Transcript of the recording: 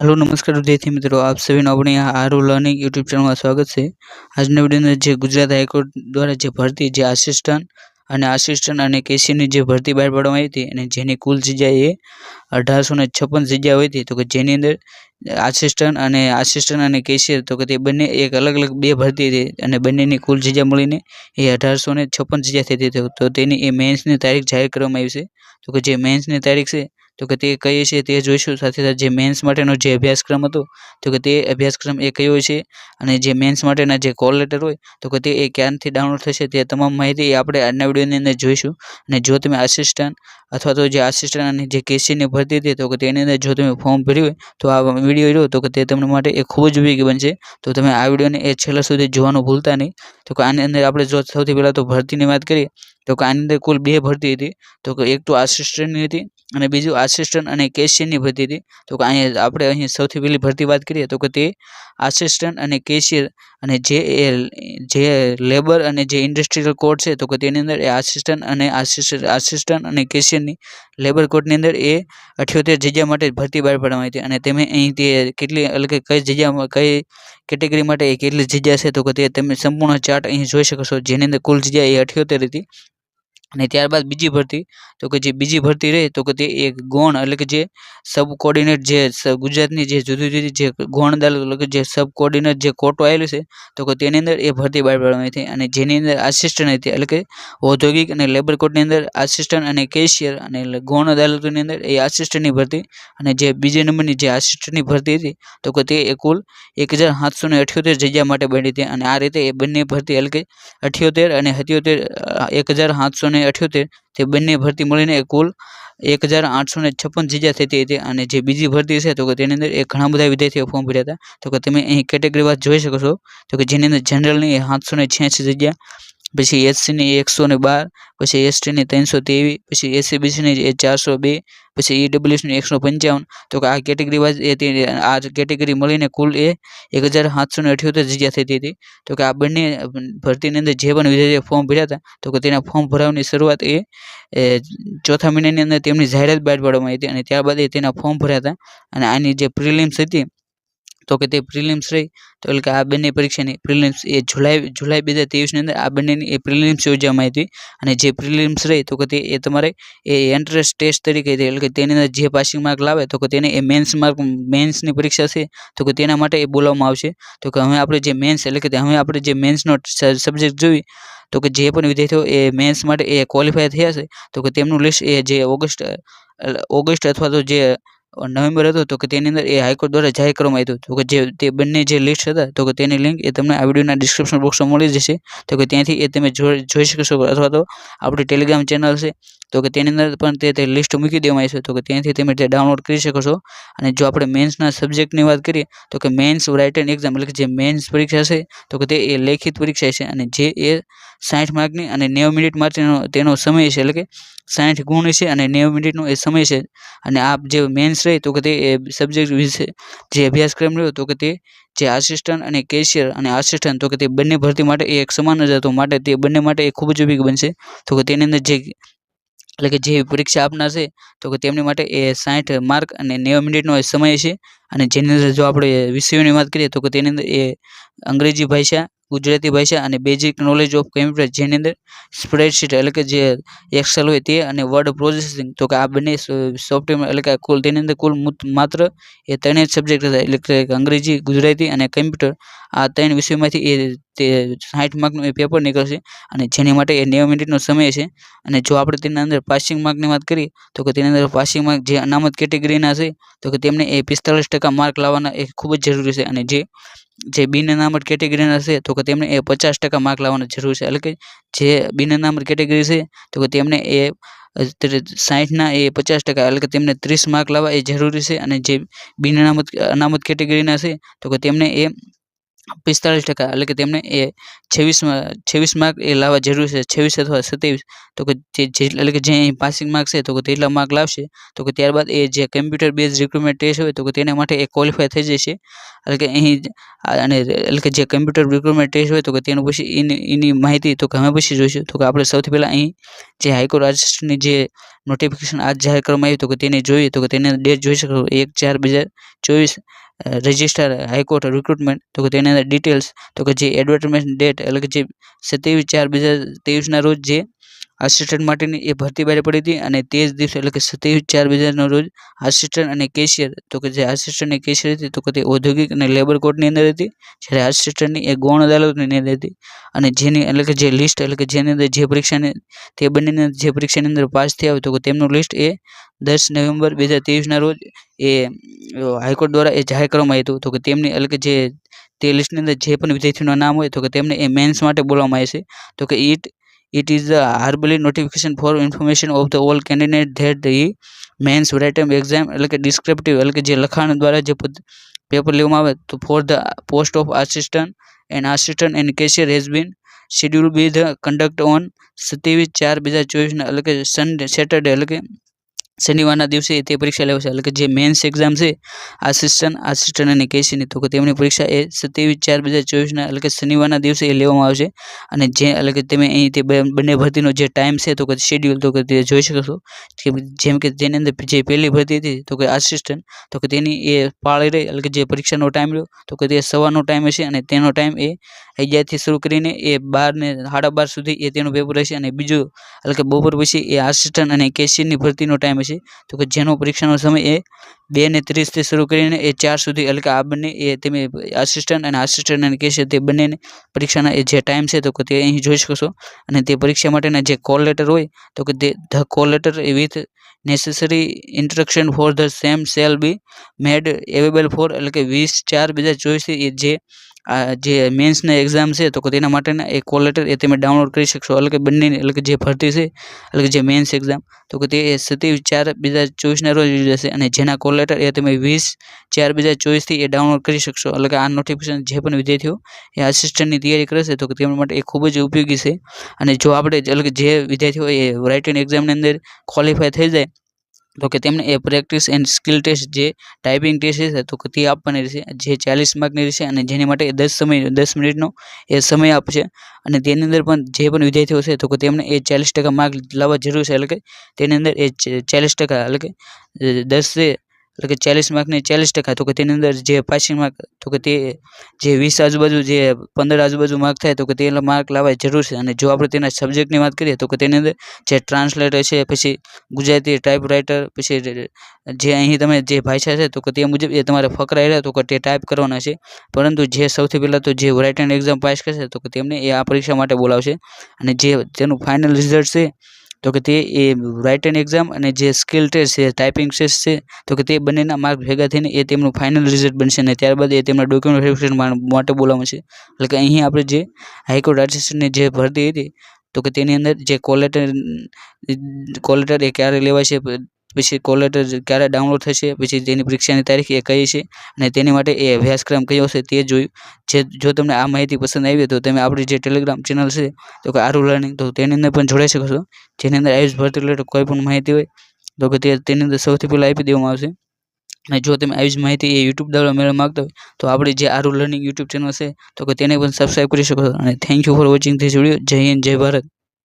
Hello નમસ્કાર વિદ્યાર્થી મિત્રો. આપ સૌને આપણી આરુ લર્નિંગ યુટ્યુબ ચેનલમાં સ્વાગત છે. આજના વિડીયોની જે ગુજરાત હાઈકોર્ટ દ્વારા જે ભરતી જે આસિસ્ટન્ટ અને આસિસ્ટન્ટ અને કેસીની જે ભરતી બહાર પાડવામાં આવી હતી અને જેની કુલ જગ્યાએ અઢારસો ને છપ્પન જગ્યા હોય હતી, તો કે જેની અંદર આસિસ્ટન્ટ અને આસિસ્ટન્ટ અને કેશિયર તો કે તે બંને એક અલગ અલગ બે ભરતી હતી અને બંનેની કુલ જગ્યા મળીને એ અઢારસો ને છપ્પન જગ્યા થઈ હતી. તો તેની એ મેન્સની તારીખ જાહેર કરવામાં આવી છે. તો કે જે મેન્સની તારીખ છે તો કે તે કઈ છે તે જોઈશું. સાથે સાથે જે મેન્સ માટેનો જે અભ્યાસક્રમ હતો, તો કે તે અભ્યાસક્રમ એ કયો છે અને જે મેન્સ માટેના જે કોલ લેટર હોય, તો કે તે એ ક્યાંથી ડાઉનલોડ થશે તે તમામ માહિતી આપણે આજના વિડીયોની અંદર જોઈશું. અને જો તમે આસિસ્ટન્ટ અથવા તો જે આસિસ્ટન્ટ અને જે કેસીની ભરતી હતી, તો કે તેની અંદર જો તમે ફોર્મ ભર્યું હોય, તો આ વીડિયો રહ્યો તો કે તે તમને માટે એ ખૂબ જ ઉપયોગી બનશે. તો તમે આ વિડીયોને એ છેલ્લા સુધી જોવાનું ભૂલતા નહીં. તો કે આની અંદર આપણે જો સૌથી પહેલાં તો ભરતીની વાત કરીએ, તો કે આની અંદર કુલ બે ભરતી હતી. તો કે એક તો આસિસ્ટન્ટની હતી અને બીજું આસિસ્ટન્ટ અને કેશિયરની ભરતી હતી. તો કે અહીંયા આપણે અહીં સૌથી પહેલી ભરતી વાત કરીએ તો કે તે આસિસ્ટન્ટ અને કેશિયર અને જે એ જે લેબર અને જે ઇન્ડસ્ટ્રીયલ કોડ છે, તો કે તેની અંદર એ આસિસ્ટન્ટ અને આસિસ્ટન્ટ આસિસ્ટન્ટ અને કેશિયરની લેબર કોડની અંદર એ અઠ્યોતેર જગ્યા માટે ભરતી બહાર પાડવામાં હતી. અને તમે અહીં તે કેટલી, એટલે કે કઈ જગ્યામાં, કઈ કેટેગરી માટે એ કેટલી જગ્યા છે, તો કે તે તમે સંપૂર્ણ ચાર્ટ અહીં જોઈ શકો છો. જેની અંદર કુલ જગ્યા એ અઠ્યોતેર હતી. અને ત્યારબાદ બીજી ભરતી, તો કે જે બીજી ભરતી રહે, તો કે તે એક ગૌણ, એટલે કે જે સબ કોર્ડિનેટ જે ગુજરાતની જે જુદી જુદી જે ગૌણ અદાલત, એટલે કે જે સબ કોર્ડિનેટ જે કોર્ટો આવેલું છે, તો કે તેની અંદર એ ભરતી બહાર પાડવામાં હતી. અને જેની અંદર આસિસ્ટન્ટ હતી, એટલે કે ઔદ્યોગિક અને લેબર કોર્ટની અંદર આસિસ્ટન્ટ અને કેશિયર અને ગૌણ અદાલતોની અંદર એ આસિસ્ટન્ટની ભરતી. અને જે બીજી નંબરની જે આસિસ્ટન્ટની ભરતી હતી, તો કે તે એ કુલ એક હજાર સાતસો ને અઠ્યોતેર જગ્યા માટે બની હતી. અને આ રીતે એ બંને ભરતી, એટલે કે અઠ્યોતેર અને સત્યોતેર એક હજાર સાતસો ને અઠ્યોતેર તે બંને ભરતી મળીને કુલ એક હજાર આઠસો ને છપ્પન જગ્યા થતી હતી અને જે બીજી ભરતી છે, તો કે તેની અંદર એ ઘણા બધા વિદ્યાર્થીઓ ફોર્મ ભર્યા હતા. તો કે તમે અહીં કેટેગરી વાત જોઈ શકો છો, તો કે જેની અંદર જનરલની સાતસો ને છ્યાસી જગ્યા પછી એસસીની એકસો ને બાર, પછી એસટીની ત્રણસો ત્રેવીસ, પછી એસીબીસીની એ ચારસો બે, પછી ઈડબ્લ્યુએસની એકસો પંચાવન. તો કે આ કેટેગરી વાઇઝ એ આ કેટેગરી મળીને કુલ એ એક હજાર સાતસો ને અઠ્યોતેર જગ્યા થતી હતી. તો કે આ બંને ભરતીની અંદર જે પણ વિદ્યાર્થીઓ ફોર્મ ભર્યા હતા, તો કે તેના ફોર્મ ભરાવવાની શરૂઆત એ ચોથા મહિનાની અંદર તેમની જાહેરાત બહાર પાડવામાં આવી હતી અને ત્યારબાદ એ તેના ફોર્મ ભર્યા હતા. અને આની જે પ્રિલિમ્સ હતી તો કે તે પ્રિલિમ્સ રહી, તો એટલે કે આ બંને પરીક્ષાની પ્રિલિમ્સ એ જુલાઈ જુલાઈ બે હજાર ત્રેવીસની અંદર આ બંનેની એ પ્રિલિમ્સ યોજવામાં આવી હતી. અને જે પ્રિલિમ્સ રહી, તો કે તે એ તમારે એ એન્ટ્રન્સ ટેસ્ટ તરીકે એટલે કે તેની અંદર જે પાસિંગ માર્ક લાવે, તો કે તેને એ મેન્સ માર્ક મેન્સની પરીક્ષા છે, તો કે તેના માટે એ બોલાવવામાં આવશે. તો કે હવે આપણે જે મેન્સ એટલે કે હવે આપણે જે મેન્સનો સબ્જેક્ટ જોઈ, તો કે જે પણ વિદ્યાર્થીઓ એ મેન્સ માટે એ ક્વોલિફાય થયા છે, તો કે તેમનું લિસ્ટ એ જે ઓગસ્ટ ઓગસ્ટ અથવા તો જે નવેમ્બર હતો તો કે તેની અંદર એ હાઈકોર્ટ દ્વારા જાહેર કરવામાં આવ્યું તો કે જે, તે બંને જે લિસ્ટ હતા, તો કે તેની લિંક એ તમને આ વિડીયોના ડિસ્ક્રિપ્શન બોક્સમાં મળી જશે. તો કે ત્યાંથી એ તમે જોઈ શકશો અથવા તો આપણી ટેલિગ્રામ ચેનલ છે, તો કે તેની અંદર પણ તે લિસ્ટ મૂકી દેવામાં આવી છે. તો કે ત્યાંથી તમે તે ડાઉનલોડ કરી શકો છો. અને જો આપણે મેન્સના સબ્જેક્ટની વાત કરીએ, તો કે મેન્સ રાઇટન એક્ઝામ એટલે કે જે મેન્સ પરીક્ષા છે, તો કે તે એ લેખિત પરીક્ષા છે. અને જે એ સાઠ માર્કની અને નેવું મિનિટ માટેનો તેનો સમય છે, એટલે કે સાઠ ગુણ છે અને નેવું મિનિટનો એ સમય છે. અને આ જે મેન્સ રહી તો કે તે સબ્જેક્ટ વિશે જે અભ્યાસક્રમ રહ્યો, તો કે તે જે આસિસ્ટન્ટ અને કેશિયર અને આસિસ્ટન્ટ તો કે તે બંને ભરતી માટે એ એક સમાન જ હતો. માટે તે બંને માટે એ ખૂબ જ ઉપયોગી બનશે. તો કે તેની અંદર જે એટલે કે જે પરીક્ષા આપનાર છે, તો કે તેમની માટે એ સાઠ માર્ક અને નેવું મિનિટનો સમય છે. અને જેની અંદર જો આપણે વિષયોની વાત કરીએ, તો કે તેની અંદર એ અંગ્રેજી ભાષા ગુજરાતી ભાષા અને બેઝિક નોલેજ ઓફ કમ્પ્યુટર જેની અંદર સ્પ્રેડશીટ એટલે કે જે એક્સેલ હોય તે અને વર્ડ પ્રોસેસિંગ તો કે આ બંને સોફ્ટવેર એટલે કે કુલ, તેની અંદર કુલ માત્ર એ ત્રણેય સબ્જેક્ટ હતા. એટલે કે અંગ્રેજી, ગુજરાતી અને કમ્પ્યુટર આ ત્રણ વિષયમાંથી એ તે સાઠ માર્કનું એ પેપર નીકળશે અને જેની માટે એ નેવું મિનિટનો સમય છે. અને જો આપણે તેના અંદર પાસિંગ માર્કની વાત કરીએ, તો કે તેની અંદર પાસિંગ માર્ક જે અનામત કેટેગરીના છે, તો કે તેમને એ પિસ્તાલીસ ટકા માર્ક લાવવાના એ ખૂબ જ જરૂરી છે. અને જે જે બિન અનામત કેટેગરીના છે, તો કે તેમને એ પચાસ ટકા માર્ક લાવવાની જરૂર છે. એટલે કે જે બિન અનામત કેટેગરી છે, તો કે તેમને એ સાઠના એ પચાસ ટકા, એટલે કે તેમને ત્રીસ માર્ક લાવવા એ જરૂરી છે. અને જે બિન અનામત અનામત કેટેગરીના છે, તો કે તેમને એ પિસ્તાળીસ ટકા, એટલે કે તેમને એ છવ્વીસમાં છવ્વીસ માર્ક એ લાવવા જરૂરી છે, છવ્વીસ અથવા સત્યાવીસ, તો કે એટલે કે જે પાસિંગ માર્ક છે, તો કે તેટલા માર્ક લાવશે, તો કે ત્યારબાદ એ જે કમ્પ્યુટર બેઝ રિક્રુટમેન્ટ ટેસ્ટ હોય, તો કે તેના માટે એ ક્વોલિફાય થઈ જશે. એટલે કે અહીં અને એટલે કે જે કમ્પ્યુટર રિક્રુટમેન્ટ ટેસ્ટ હોય, તો કે તેનું પછી એની એની માહિતી, તો કે અમે પછી જોઈશું. તો કે આપણે સૌથી પહેલાં અહીં જે હાઈકોર્ટ આસિસ્ટન્ટની જે નોટિફિકેશન આજ જાહેર કરવામાં આવ્યું તો કે તેને જોઈએ, તો કે તેને ડેટ જોઈ શકો. એક ચાર બે હજાર ચોવીસ રજિસ્ટર હાઈકોર્ટ રિક્રુટમેન્ટ તો કે તેની અંદર ડિટેલ્સ તો કે જે એડવર્ટાઇઝમેન્ટ ડેટ એટલે કે જે સત્યાવીસ ચાર બે હજાર ત્રેવીસના રોજ જે આસિસ્ટન્ટ માટેની એ ભરતી બહાર પડી હતી અને તે જ દિવસે એટલે કે સત્યાવીસ ચાર બે હજારના રોજ આસિસ્ટન્ટ અને કેશિયર, તો કે જે આસિસ્ટન્ટ અને કેશિયર હતી, તો કે તે ઔદ્યોગિક અને લેબર કોર્ટની અંદર હતી, જ્યારે આસિસ્ટન્ટની એ ગૌણ અદાલતની અંદર હતી. અને જેની એટલે કે જે લિસ્ટ એટલે કે જેની અંદર જે પરીક્ષાની, તે બંનેની જે પરીક્ષાની અંદર પાસ થયા હોય, તો તેમનું લિસ્ટ એ દસ નવેમ્બર બે હજાર ત્રેવીસના રોજ એ હાઈકોર્ટ દ્વારા એ જાહેર કરવામાં આવ્યું હતું. તો કે તેમની એટલે કે જે, તે લિસ્ટની અંદર જે પણ વિદ્યાર્થીઓના નામ હોય, તો કે તેમને એ મેન્સ માટે બોલવામાં આવે છે. તો કે it it is the arbally notification for information of the all candidate that the mains written exam એટલે કે ડિસ્ક્રિપ્ટિવ એટલે કે જે લખાણ દ્વારા જે પેપર લેવામાં આવે તો for the post of assistant and assistant and cashier has been schedule be the conduct on સત્યાવીસ ચાર બે હજાર ચોવીસના એટલે કે સન્ડે સેટરડે એટલે કે શનિવારના દિવસે તે પરીક્ષા લેવાશે એટલે કે જે મેન્સ એક્ઝામ છે આસિસ્ટન્ટ આસિસ્ટન્ટ અને કેસીની તો કે તેમની પરીક્ષા એ સત્યાવીસ ચાર બે હજાર ચોવીસના, એટલે કે શનિવારના દિવસે એ લેવામાં આવશે. અને જે, એટલે કે તમે અહીં તે બંને ભરતીનો જે ટાઈમ છે, તો કે શેડ્યુલ તો કે તે જોઈ શકશો કે જેમ કે તેની અંદર જે પહેલી ભરતી હતી, તો કે આસિસ્ટન્ટ તો કે તેની એ પાળી રહી, એટલે કે જે પરીક્ષાનો ટાઈમ રહ્યો, તો કે તે સવારનો ટાઈમ હશે અને તેનો ટાઈમ એ અગિયારથી શરૂ કરીને એ બારને, સાડા બાર સુધી એ તેનું પેપર રહેશે અને બીજું, એટલે કે બપોર પછી એ આસિસ્ટન્ટ અને કેશિયરની ભરતીનો ટાઈમ હશે તો કે જેનો પરીક્ષાનો સમય એ બે ને ત્રીસથી શરૂ કરીને એ ચાર સુધી એટલે કે આ બંને એ તમે આસિસ્ટન્ટ અને આસિસ્ટન્ટ અને કહેશે તે બંનેને પરીક્ષાના એ જે ટાઈમ છે તો કે તે અહીં જોઈ શકશો. અને તે પરીક્ષા માટેના જે કોલ લેટર હોય તો કે તે the call letter with necessary instruction for the same shall be made available for એટલે કે વીસ ચાર બે હજાર ચોવીસથી જે આ જે મેન્સના એક્ઝામ છે, તો તેના માટેના એ કોલ લેટર એ તમે ડાઉનલોડ કરી શકશો. એટલે કે બંનેની, એટલે કે જે ભરતી છે, એટલે કે જે મેન્સ એક્ઝામ તો કે તે સત્યાવીસ ચાર બે હજાર ચોવીસના રોજ યોજાશે અને જેના કોલ લેટર એ તમે વીસ ચાર બે હજાર ચોવીસથી એ ડાઉનલોડ કરી શકશો. એટલે કે આ નોટિફિકેશન જે પણ વિદ્યાર્થીઓ, એ આસિસ્ટન્ટની તૈયારી કરે છે તો કે તેમના માટે એ ખૂબ જ ઉપયોગી છે. અને જો આપણે, એટલે કે જે વિદ્યાર્થીઓ એ રાઇટિંગ એક્ઝામની અંદર ક્વોલિફાય થઈ જાય તો કે તેમને એ પ્રેક્ટિસ એન્ડ સ્કિલ ટેસ્ટ જે ટાઈપિંગ ટેસ્ટ છે, તો તે આપવાની રહેશે. જે ચાલીસ માર્કની રહેશે અને જેની માટે દસ સમય, દસ મિનિટનો એ સમય આપશે. અને તેની અંદર પણ જે પણ વિદ્યાર્થીઓ છે, તો કે તેમને એ ચાલીસ ટકા માર્ક લાવવા જરૂર છે, એટલે કે તેની અંદર એ ચાલીસ ટકા, એટલે કે દસ એટલે કે ચાલીસ માર્કની ચાલીસ ટકા, તો કે તેની અંદર જે પાસિંગ માર્ક તો કે તે જે વીસ આજુબાજુ, જે પંદર આજુબાજુ માર્ક થાય, તો કે તેના માર્ક લાવવા જરૂર છે. અને જો આપણે તેના સબ્જેક્ટની વાત કરીએ, તો કે તેની અંદર જે ટ્રાન્સલેટર છે, પછી ગુજરાતી ટાઈપરાઇટર પછી જે અહીં તમે જે ભાષા છે, તો કે તે મુજબ એ તમારે ફકરા રહ્યા તો કે તે ટાઈપ કરવાના છે. પરંતુ જે સૌથી પહેલાં તો જે રાઇટિંગ એક્ઝામ પાસ કરશે, તો કે તેમને એ આ પરીક્ષા માટે બોલાવશે. અને જે તેનું ફાઇનલ રિઝલ્ટ છે તો કે તે એ રાઇટિંગ એક્ઝામ અને જે સ્કિલ ટેસ્ટ છે ટાઈપિંગ ટેસ્ટ છે, તો કે તે બંનેના માર્ક ભેગા થઈને એ તેમનું ફાઇનલ રિઝલ્ટ બનશે અને ત્યારબાદ એ તેમના ડોક્યુમેન્ટ વેરિફિકેશન માટે બોલાવવામાં છે એટલે કે અહીં આપણે જે હાઈકોર્ટ આર્ટિસ્ટની જે ભરતી હતી, તો કે તેની અંદર જે કોલેટર કોલેટર એ ક્યારે લેવાય છે પછી કોલેટર ક્યારે ડાઉનલોડ થશે, પછી તેની પરીક્ષાની તારીખ એ કઈ છે અને તેની માટે એ અભ્યાસક્રમ કયો છે તે જોયું. જે, જો તમને આ માહિતી પસંદ આવી તો તમે આપણી જે ટેલિગ્રામ ચેનલ છે, તો કે આરુ લર્નિંગ તો તેની અંદર પણ જોડાઈ શકો છો. જેની અંદર આયુષ ભરતી રિલેટેડ કોઈ પણ માહિતી હોય, તો કે તેની અંદર સૌથી પહેલાં આપી દેવામાં આવશે. અને જો તમે આવી જ માહિતી એ યુટ્યુબ દ્વારા મેળવવા માગતા હોય, તો આપણી જે આરુ લર્નિંગ યુટ્યુબ ચેનલ છે, તો કે તેને પણ સબસ્ક્રાઈબ કરી શકો છો. અને thank you for watching this video જય હિન્દ, જય ભારત.